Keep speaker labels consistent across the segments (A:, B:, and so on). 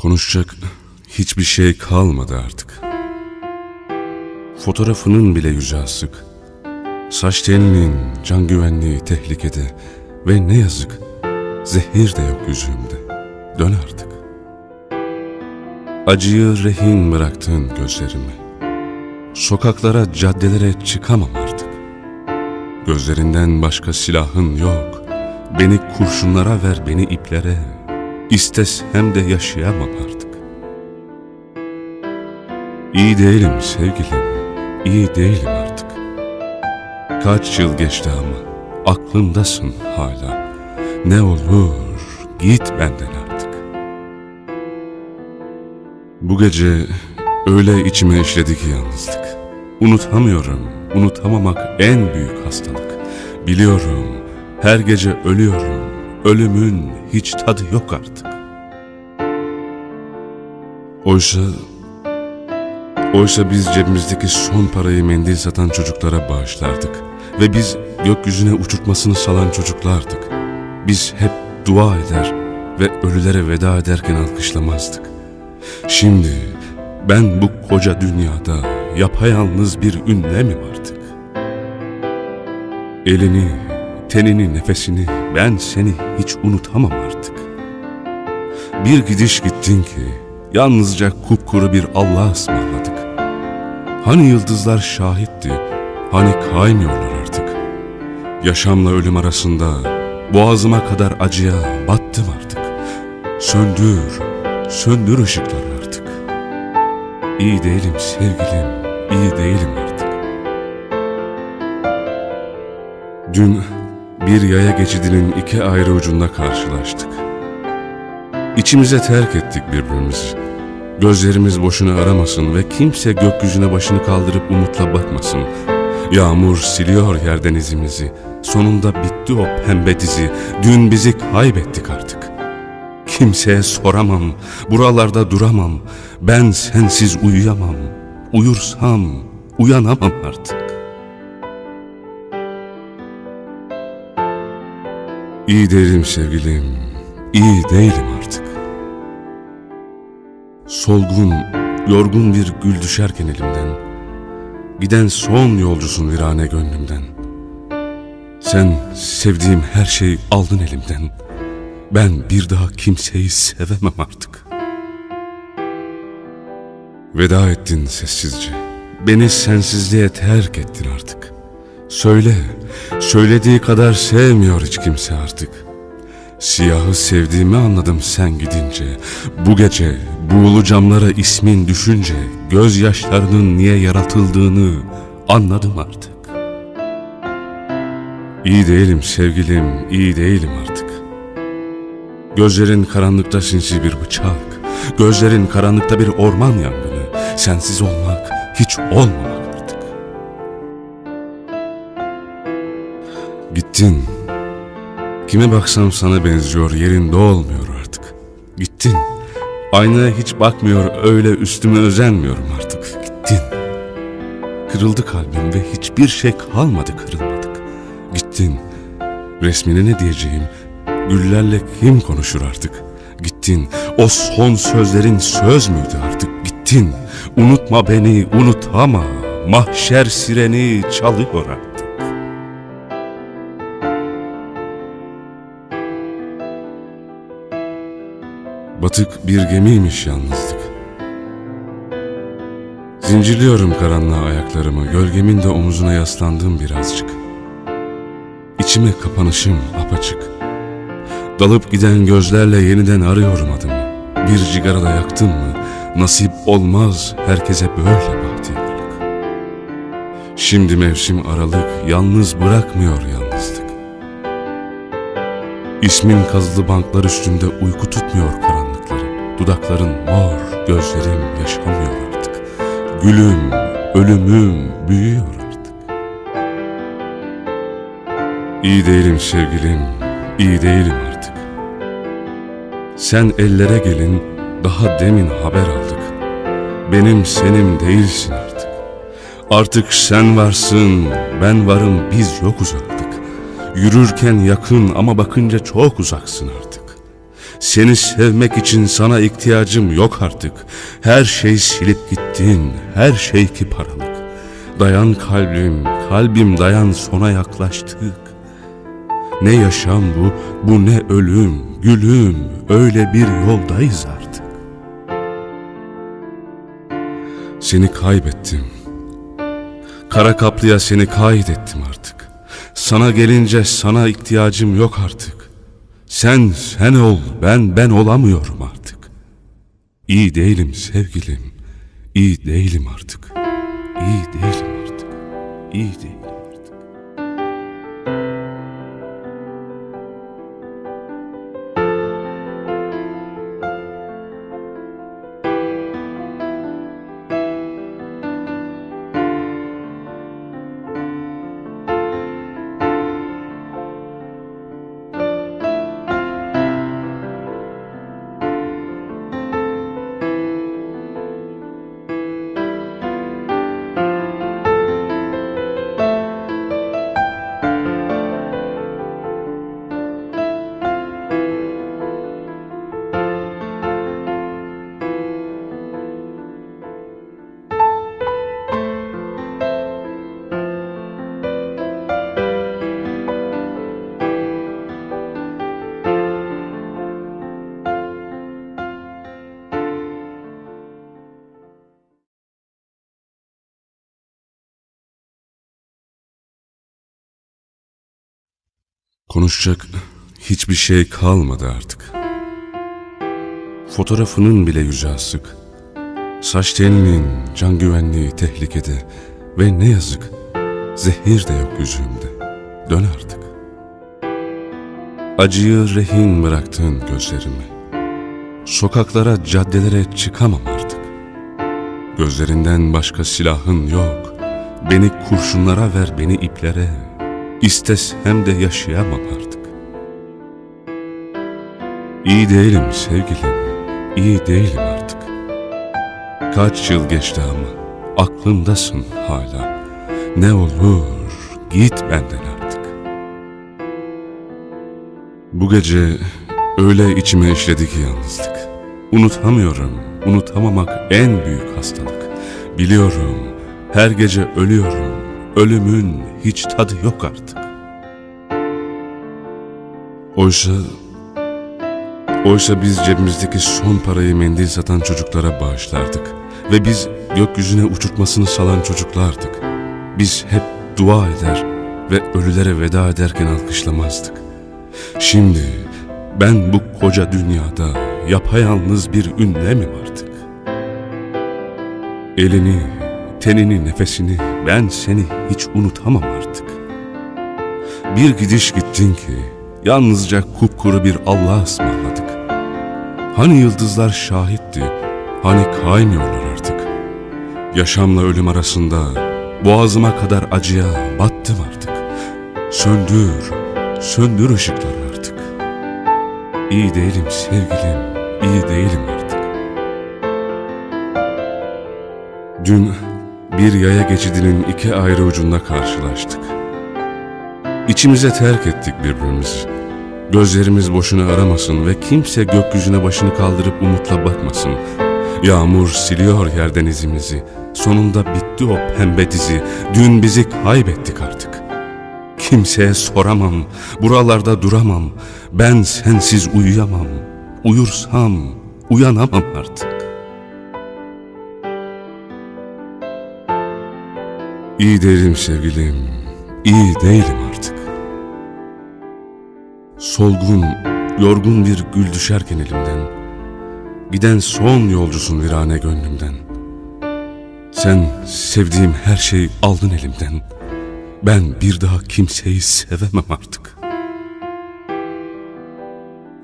A: Konuşacak hiçbir şey kalmadı artık. Fotoğrafının bile yüzü asık. Saç telinin can güvenliği tehlikede ve ne yazık zehir de yok yüzümde. Dön artık. Acıyı rehin bıraktın gözlerime. Sokaklara, caddelere çıkamam artık. Gözlerinden başka silahın yok. Beni kurşunlara ver, beni iplere. İstesem de yaşayamam artık. İyi değilim sevgilim, iyi değilim artık. Kaç yıl geçti ama aklımdasın hala. Ne olur git benden artık. Bu gece öyle içime işledi ki yalnızlık. Unutamıyorum, unutamamak en büyük hastalık. Biliyorum, her gece ölüyorum, ölümün hiç tadı yok artık. Oysa, oysa biz cebimizdeki son parayı mendil satan çocuklara bağışlardık. Ve biz gökyüzüne uçurtmasını salan çocuklardık. Biz hep dua eder ve ölülere veda ederken alkışlamazdık. Şimdi ben bu koca dünyada yapayalnız bir ünlemim artık. Elini, tenini, nefesini ben seni hiç unutamam artık. Bir gidiş gittin ki yalnızca kupkuru bir Allah ısmarladık. Hani yıldızlar şahitti, hani kaymıyorlar artık. Yaşamla ölüm arasında boğazıma kadar acıya battım artık. Söndür, söndür ışıkları artık. İyi değilim sevgilim, iyi değilim artık. Dün bir yaya geçidinin iki ayrı ucunda karşılaştık. İçimize terk ettik birbirimizi. Gözlerimiz boşuna aramasın ve kimse gökyüzüne başını kaldırıp umutla bakmasın. Yağmur siliyor yerden izimizi. Sonunda bitti o pembe dizi. Dün bizi kaybettik artık. Kimseye soramam, buralarda duramam. Ben sensiz uyuyamam. Uyursam uyanamam artık. İyi değilim sevgilim, iyi değilim artık. Solgun, yorgun bir gül düşerken elimden, giden son yolcusun virane gönlümden. Sen sevdiğim her şeyi aldın elimden. Ben bir daha kimseyi sevemem artık. Veda ettin sessizce. Beni sensizliğe terk ettin artık. Söyle, söylediği kadar sevmiyor hiç kimse artık. Siyahı sevdiğimi anladım sen gidince. Bu gece buğulu camlara ismin düşünce gözyaşlarının niye yaratıldığını anladım artık. İyi değilim sevgilim, iyi değilim artık. Gözlerin karanlıkta sinsi bir bıçak, gözlerin karanlıkta bir orman yangını. Sensiz olmak, hiç olmamak Gittin. Kime baksam sana benziyor, yerinde olmuyor artık. Gittin. Aynaya hiç bakmıyor, öyle üstüme özenmiyorum artık. Gittin. Kırıldı kalbim ve hiçbir şey kalmadı kırılmadık. Gittin. Resmine ne diyeceğim? Güllerle kim konuşur artık? Gittin. O son sözlerin söz müydü artık? Gittin. Unutma beni, unutama. Mahşer sireni çalıyor artık. Batık bir gemiymiş yalnızlık. Zincirliyorum karanlığa ayaklarımı, gölgemin de omuzuna yaslandığım birazcık. İçime kapanışım apaçık. Dalıp giden gözlerle yeniden arıyorum adımı. Bir cigara da yaktım mı, nasip olmaz herkese böyle bahtiyarlık. Şimdi mevsim aralık, yalnız bırakmıyor yalnızlık. İsmin kazılı banklar üstünde uyku tutmuyor karanlıkları. Dudakların mor, gözlerim yaşamıyor artık. Gülüm, ölümüm büyüyor artık. İyi değilim sevgilim, iyi değilim artık. Sen ellere gelin, daha demin haber aldık. Benim senim değilsin artık. Artık sen varsın, ben varım, biz yokuz artık. Yürürken yakın ama bakınca çok uzaksın artık. Seni sevmek için sana ihtiyacım yok artık. Her şey silip gittin, her şey ki paralık. Dayan kalbim, kalbim dayan sona yaklaştık. Ne yaşam bu, bu ne ölüm, gülüm, öyle bir yoldayız artık. Seni kaybettim. Kara kaplıya seni kaydettim artık. Sana gelince sana ihtiyacım yok artık. Sen sen ol, ben ben olamıyorum artık. İyi değilim sevgilim, iyi değilim artık. İyi değilim artık, iyi değilim Konuşacak hiçbir şey kalmadı artık. Fotoğrafının bile yüzü asık. Saç telinin can güvenliği tehlikede ve ne yazık zehir de yok yüzümde. Dön artık. Acıyı rehin bıraktın gözlerime. Sokaklara, caddelere çıkamam artık. Gözlerinden başka silahın yok. Beni kurşunlara ver, beni iplere. İstesem de yaşayamam artık. İyi değilim sevgilim, iyi değilim artık. Kaç yıl geçti ama aklımdasın hala. Ne olur git benden artık. Bu gece öyle içime işledi ki yalnızlık. Unutamıyorum, unutamamak en büyük hastalık. Biliyorum, her gece ölüyorum, ölümün hiç tadı yok artık. Oysa, oysa biz cebimizdeki son parayı mendil satan çocuklara bağışlardık. Ve biz gökyüzüne uçurtmasını salan çocuklardık. Biz hep dua eder ve ölülere veda ederken alkışlamazdık. Şimdi ben bu koca dünyada yapayalnız bir ünlemim artık. Elini, tenini, nefesini ben seni hiç unutamam artık. Bir gidiş gittin ki yalnızca kupkuru bir Allah'a ısmarladık. Hani yıldızlar şahitti, hani kaymıyorlar artık. Yaşamla ölüm arasında boğazıma kadar acıya battım artık. Söndür, söndür ışıkları artık. İyi değilim sevgilim, iyi değilim artık. Dün bir yaya geçidinin iki ayrı ucunda karşılaştık. İçimize terk ettik birbirimizi. Gözlerimiz boşuna aramasın ve kimse gökyüzüne başını kaldırıp umutla bakmasın. Yağmur siliyor yerden izimizi. Sonunda bitti o pembe dizi. Dün bizi kaybettik artık. Kimseye soramam, buralarda duramam. Ben sensiz uyuyamam. Uyursam uyanamam artık. İyi değilim sevgilim, iyi değilim artık. Solgun, yorgun bir gül düşerken elimden, giden son yolcusun virane gönlümden. Sen sevdiğim her şeyi aldın elimden. Ben bir daha kimseyi sevemem artık.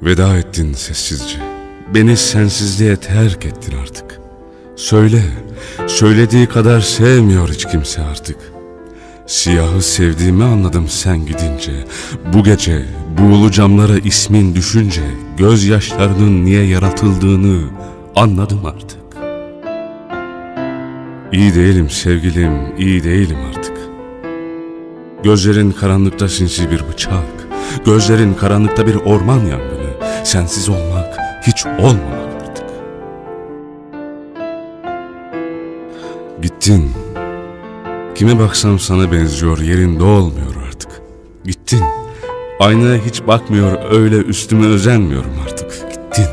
A: Veda ettin sessizce. Beni sensizliğe terk ettin artık. Söyle, söylediği kadar sevmiyor hiç kimse artık. Siyahı sevdiğimi anladım sen gidince. Bu gece buğulu camlara ismin düşünce gözyaşlarının niye yaratıldığını anladım artık. İyi değilim sevgilim, iyi değilim artık. Gözlerin karanlıkta sinsi bir bıçak, gözlerin karanlıkta bir orman yangını. Sensiz olmak hiç olmamak Gittin. Kime baksam sana benziyor, yerinde olmuyor artık. Gittin. Aynaya hiç bakmıyor, öyle üstüme özenmiyorum artık. Gittin.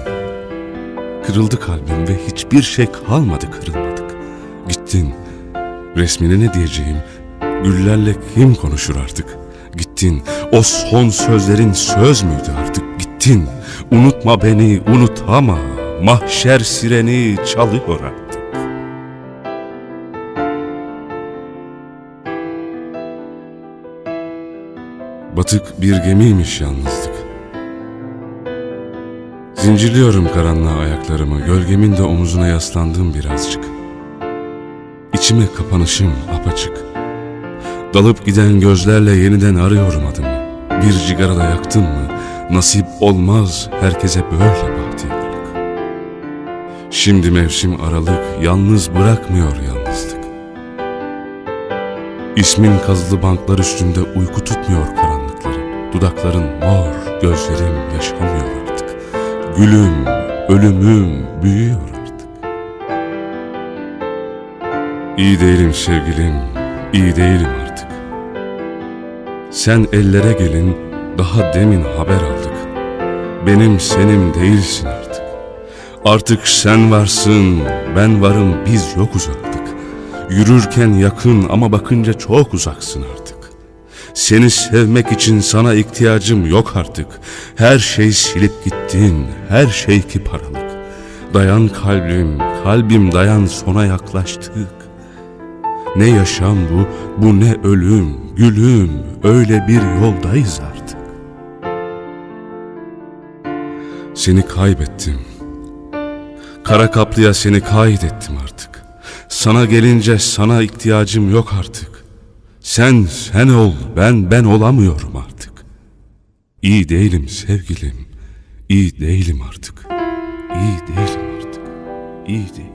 A: Kırıldı kalbim ve hiçbir şey kalmadı kırılmadık. Gittin. Resmine ne diyeceğim? Güllerle kim konuşur artık? Gittin. O son sözlerin söz müydü artık? Gittin. Unutma beni, unutama. Mahşer sireni çalıyor artık. Batık bir gemiymiş yalnızlık. Zincirliyorum karanlığa ayaklarımı, gölgemin de omuzuna yaslandım birazcık. İçime kapanışım apaçık. Dalıp giden gözlerle yeniden arıyorum adımı. Bir cigara da yaktın mı, nasip olmaz herkese böyle bahtiyarlık. Şimdi mevsim aralık, yalnız bırakmıyor yalnızlık. İsmin kazılı banklar üstünde uyku tutmuyor karanlıkları. Dudakların mor, gözlerim yaşamıyor artık. Gülüm, ölümüm büyüyor artık. İyi değilim sevgilim, iyi değilim artık. Sen ellere gelin, daha demin haber aldık. Benim senim değilsin artık. Artık sen varsın, ben varım, biz yokuz artık. Yürürken yakın ama bakınca çok uzaksın artık. Seni sevmek için sana ihtiyacım yok artık. Her şey silip gittin, her şey ki paralık. Dayan kalbim, kalbim dayan sona yaklaştık. Ne yaşam bu, bu ne ölüm, gülüm, öyle bir yoldayız artık. Seni kaybettim. Kara kaplıya seni kaydettim artık. Sana gelince sana ihtiyacım yok artık. Sen sen ol, ben ben olamıyorum artık. İyi değilim sevgilim, iyi değilim artık. İyi değilim artık, iyi değilim.